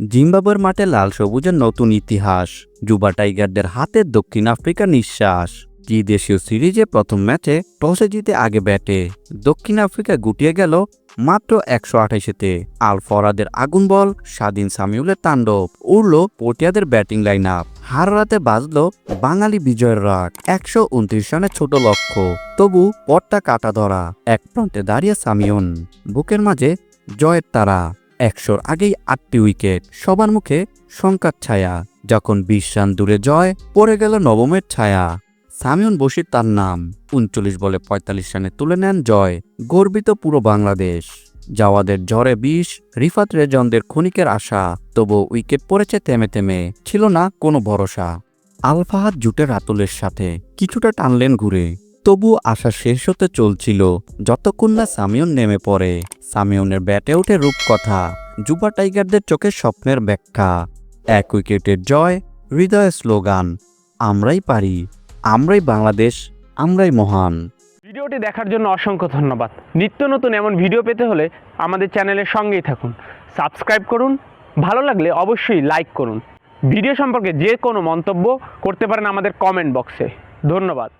জিম্বাবুয়ের মাঠে লাল সবুজের নতুন ইতিহাস। জুবা টাইগারদের হাতে দক্ষিণ আফ্রিকা নিঃশ্বাস। ত্রিদেশীয় সিরিজে প্রথম ম্যাচে টসে জিতে আগে ব্যাটে। দক্ষিণ আফ্রিকা গুটিয়ে গেল মাত্র একশো আঠাইশেতে। আল ফরাদের আগুন বল স্বাধীন সামিউলের তাণ্ডব উড়ল পটিয়াদের ব্যাটিং লাইন আপ হার রাতে বাজল বাঙালি বিজয়ের রাগ, একশো উনত্রিশ রানের ছোট লক্ষ্য, তবু পটটা কাটা ধরা, এক প্রান্তে দাঁড়িয়ে সামিউন, বুকের মাঝে জয়ের তারা। একশোর আগেই আটটি উইকেট। সবার মুখে শঙ্কার ছায়া। যখন বিশ রান দূরে জয়, পড়ে গেল নবমের ছায়া। সামিউন বশির তার নাম। উনচল্লিশ বলে পঁয়তাল্লিশ রানে তুলে নেন জয়, গর্বিত পুরো বাংলাদেশ। জাওয়াদের জ্বরে বিষ, রিফাত রেজনদের ক্ষণিকের আশা তবু উইকেট পড়েছে থেমে থেমে, ছিল না কোনো ভরসা। আলফাহাদ জুটের রাতুলের সাথে কিছুটা টানলেন ঘুরে তবু আশা শেষ হতে চলছিল, যতক্ষণ না সামিউন নেমে পড়ে। সামিউনের ব্যাটে ওঠে রূপকথা। যুবা টাইগারদের চোখে স্বপ্নের ব্যাখ্যা। এক উইকেটের জয় হৃদয়ের স্লোগান। আমরাই পারি, আমরাই বাংলাদেশ, আমরাই মহান। ভিডিওটি দেখার জন্য অসংখ্য ধন্যবাদ। নিত্য নতুন এমন ভিডিও পেতে হলে আমাদের চ্যানেলের সঙ্গেই থাকুন। সাবস্ক্রাইব করুন, ভালো লাগলে অবশ্যই লাইক করুন। ভিডিও সম্পর্কে যে কোনো মন্তব্য করতে পারেন আমাদের কমেন্ট বক্সে। ধন্যবাদ।